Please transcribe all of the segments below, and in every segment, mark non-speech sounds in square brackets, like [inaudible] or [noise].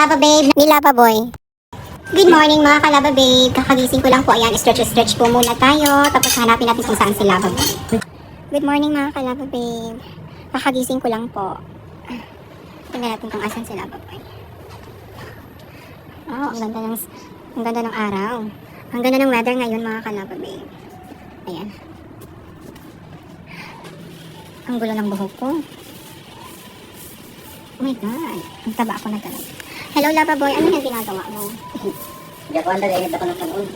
kalaba babe, ni Lava Boy. Good morning mga kalaba babe. Kakagising ko lang po. Ayan, stretch-stretch po muna tayo. Tapos hanapin natin kung saan si Lava Boy. Good morning mga kalaba babe. Kakagising ko lang po. Tingnan natin kung asan si Lava Boy. Oh, ang ganda ng, ang ganda ng araw. Ang ganda ng weather ngayon mga kalaba babe. Ayan. Ang gulo ng buhok ko. Oh my God. Ang taba ako na talaga. Hello, Lava Boy. Ano yung ginagawa mo? Hindi ako anda dahil ako ng kanon.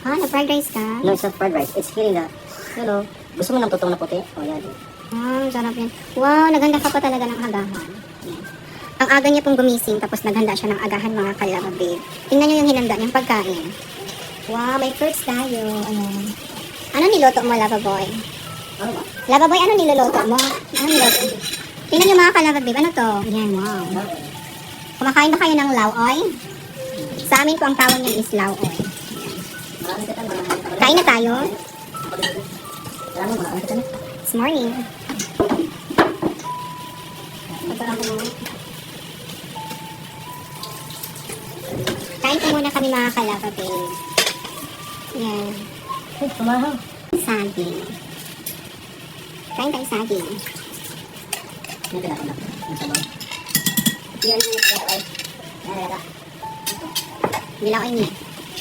Ha? Nag-fried rice ka? No, it's not fried rice. It's kirinda. Hello. Gusto mo ng tutong na puti? Oh, yan. Ah, ang sarap yan. Wow, naghanda ka pa talaga ng agahan. Yan. Ang aga niya pong gumising, tapos naghanda siya ng agahan mga kalaba, babe. Tingnan niyo yung hinanda niyang pagkain. Wow, may fruits tayo. Ayan. Ano niluto mo, Lava Boy? Ano ba? Lava Boy, ano niluluto mo? Ano niluto? Tingnan niyo mga kalaba, babe. Ano to? Yan, wow. Kumakain ba kayo ng lauoy? Sa amin po ang tawag niyan is ka Kain na tayo. This morning. Kain po muna kami mga kalaba, babe. Yan. Saging. Kain tayo saging. Ka na sabaw. Yan. Yan, yan. Bilaw ay niya.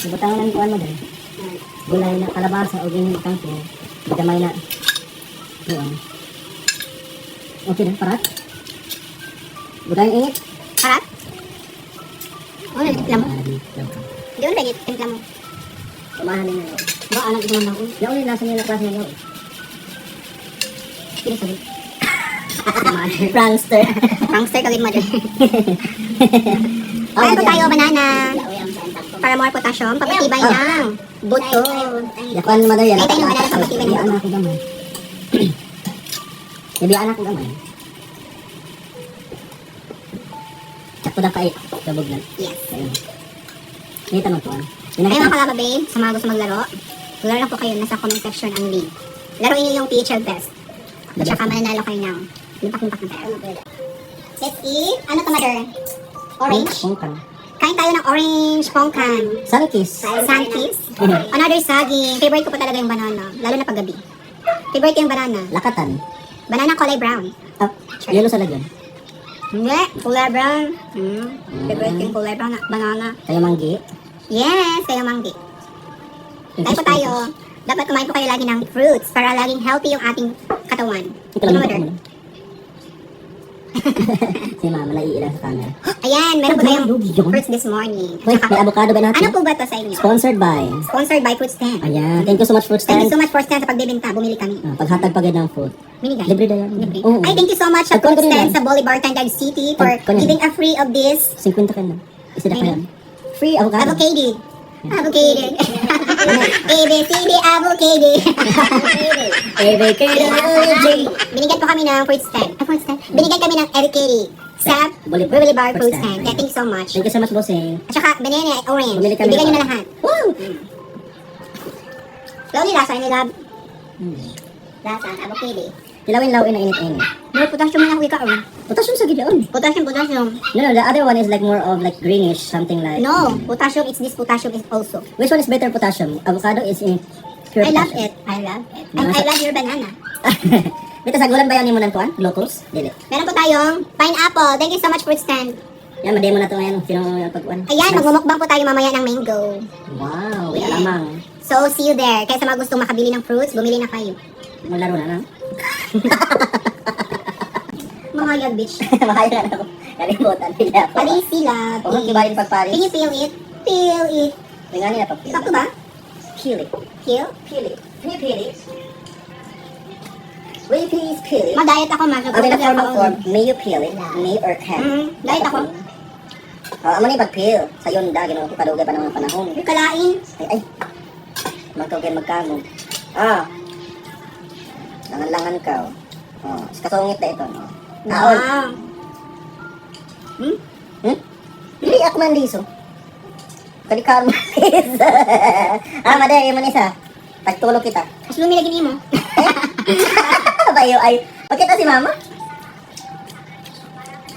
Ibutang lang kuhan mo dahil. Gulay na kalabasa o ganyan itang ko. Bidamay na. Yun. Okay na, parat. Gulay init. Harap? Oh, nagtitla mo. Di. Hindi ko nagtitla mo. Kumahan na yun. Ba, anak ito naman ako. Yung ulit nasa nila klase niya. Sino sabi? Prankster. Prankster kagin mother. [laughs] Kain po tayo, banana. Para more potassium, papatibay Oh. ng buto. Yakuan mo daw yan. Ay, tayo, wala na kapatid. Ibiyaan ako gamay. Ibiyaan ako gamay. Sakto na kait. Kabog lang. Yes. Ayun. May tanong po. ah. Ayun mga kalaba babe, sa mga gusto maglaro, laro lang po kayo, nasa comment section ang link. Laruin niyo yung PHL test. At saka mananalo kayo ng. Let's eat. Ano to mother? Orange? Pongkang. Kain tayo ng orange pongkan. Sunkis. Santis. Mhm. Another saging. Favorite ko pa talaga yung banana. Lalo na paggabi. Favorite ko yung banana. Lakatan. Banana kulay brown. Ah, yellow sa lagyan. Hindi, kulay brown. Hmm. Favorite ko yung kulay brown na banana. Kayo manggi. Yes, kayo manggi. Kain po tayo. Dapat kumain po kayo lagi ng fruits para laging healthy yung ating katawan. Ito lang Ano, ako mother? muna. [laughs] si mama naiilan sa camera. Ayan, meron po Ay, tayong fruits this morning. Saka, may avocado ba natin? ano po ba to sa inyo? Sponsored by. Sponsored by Fruit Stand. Ayan. Thank you so much for Thank you stand. so much for Stand sa pagbebenta. Bumili kami. Ah, paghatag pagad ng food. Binigay. Libre na yan. Libre. Oo. Ay, thank you so much sa Fruit Stand yan. sa Bolivar, Tandag City for yan. giving a free of this 50 ka na. Isa na Ayun. kaya. Free avocado. avocado. Avocado. [laughs] A, B, C, D, avocado. [laughs] Avocado. Binigyan po kami ng fruit stand. Ah, fruit stand? Binigyan kami ng avocado sa Bolivar. Bolivar Fruit Fruit Stand. Stand. Kaya thank you so much. Thank you so much, bossing. At saka, banana at orange. Bumili kami Ibigay nyo na orange. lahat. Woo! Lalo lasa ni Lab. Hmm. Lasa, avocado. Tilawin law na init-init. May potassium na ako ikaw. Potassium sa gidaon. Potassium, potassium. No, no, the other one is like more of like greenish, something like. No, potassium is this, potassium is also. Which one is better potassium? Avocado is in I love it. I love it. And I love your banana. [laughs] Dito sa gulan ba yan mo ng kuan? Locals? Dili. Meron po tayong pineapple. Thank you so much, fruit stand. Yan, mademo na to ngayon. Sino yung pagkuan? Ayan, magmumukbang po tayo mamaya ng mango. Wow, Yeah. alamang. So, see you there. Kaya sa mga gustong makabili ng fruits, bumili na kayo. Maglaro na na. [laughs] Mahayag, bitch. [laughs] Mahaya na ako. Kalimutan. Pila ako. Paris sila. Huwag kibahin pag Paris. Can you feel it? Feel it. Tingnan nila pag Sakto ba? Feel? Peel it? Will you please peel it? Ma-diet ako, ma. Okay, the form of form. May you peel it? May or can? Mm, diet ako. Oh, amo ni pag-peel. Sa yun, da, ginawa ko kadugay pa ng mga panahon. Yung kalain. Ay, ay. Magkagay magkamog. Ah. Langan-langan ka. Oh, kasungit na ito. No? Naon. Wow. Hmm? Hmm? Hindi ako man liso. Kalikaan mo [laughs] ah, maday, mo isa. Tagtulog kita. Mas lumilagin mo. [laughs] Bayo ay. Pagkita si mama.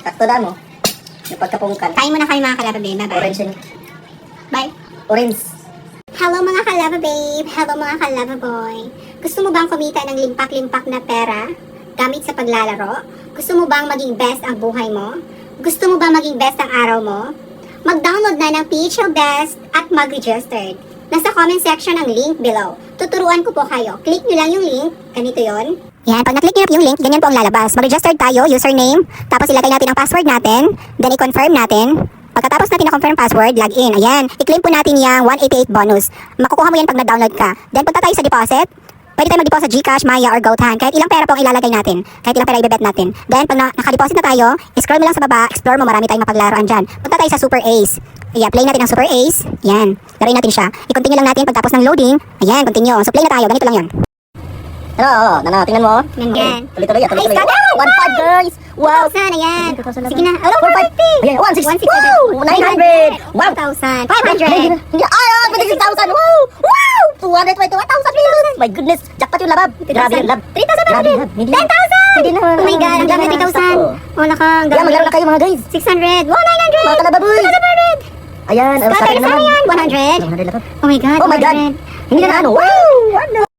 Takto na mo. Yung pagkapungkan. Kain muna kayo mga kalaba babe. Bye-bye. Orange yun. Bye. Orange. Hello mga kalaba babe. Hello mga kalaba boy. Gusto mo bang kumita ng limpak-limpak na pera gamit sa paglalaro? Gusto mo bang maging best ang buhay mo? Gusto mo bang maging best ang araw mo? Mag-download na ng PHL Best at mag-registered. Nasa comment section ang link below. Tuturuan ko po kayo. Click nyo lang yung link. Ganito yon. Yan, pag na-click nyo na yung link, ganyan po ang lalabas. Mag-registered tayo, username, tapos ilagay natin ang password natin, then i-confirm natin. Pagkatapos natin na-confirm password, log in. Ayan, i-claim po natin yung 188 bonus. Makukuha mo yan pag na-download ka. Then punta tayo sa deposit. Pwede tayo mag-deposit sa Gcash, Maya, or GoTan. Kahit ilang pera po ang ilalagay natin. Kahit ilang pera ibebet natin. Then, pag na- naka-deposit na tayo, scroll mo lang sa baba, explore mo, marami tayong mapaglaruan dyan. Punta tayo sa Super Ace. Ayan, play natin ang Super Ace. Yan. Laruin natin siya. I-continue lang natin pagtapos ng loading. Ayan, continue. So, play na tayo. Ganito lang yan. Ano, oh, nana, tingnan mo. Ganyan. Tuloy-tuloy, ah, tuloy-tuloy. Wow, 1.5 guys! Wow! 1,000, ayan. 2,000 Sige na. Oh, Four, five. 450. Ayan, 1,600. 1,600. Wow! 900. Wow! 1,000. Hindi, 500. hindi. Ay, ah, 26,000. Wow! Wow! 221,000 pesos. My goodness. Jackpot yung labab. Grabe yung lab. 3,500. Grabe, lab. Hindi. 10,000. Hindi na. Oh my God, ang dami na. 3,000. Wala ka, ang Kaya maglaro na kayo mga guys. 600. Wow, 900. Mga kalababoy. 700. Ayan. oh, scatter sa naman. yan. 100. 100 labab. Oh my God, Oh my God. 100. Hindi na ano. Wow! Ano?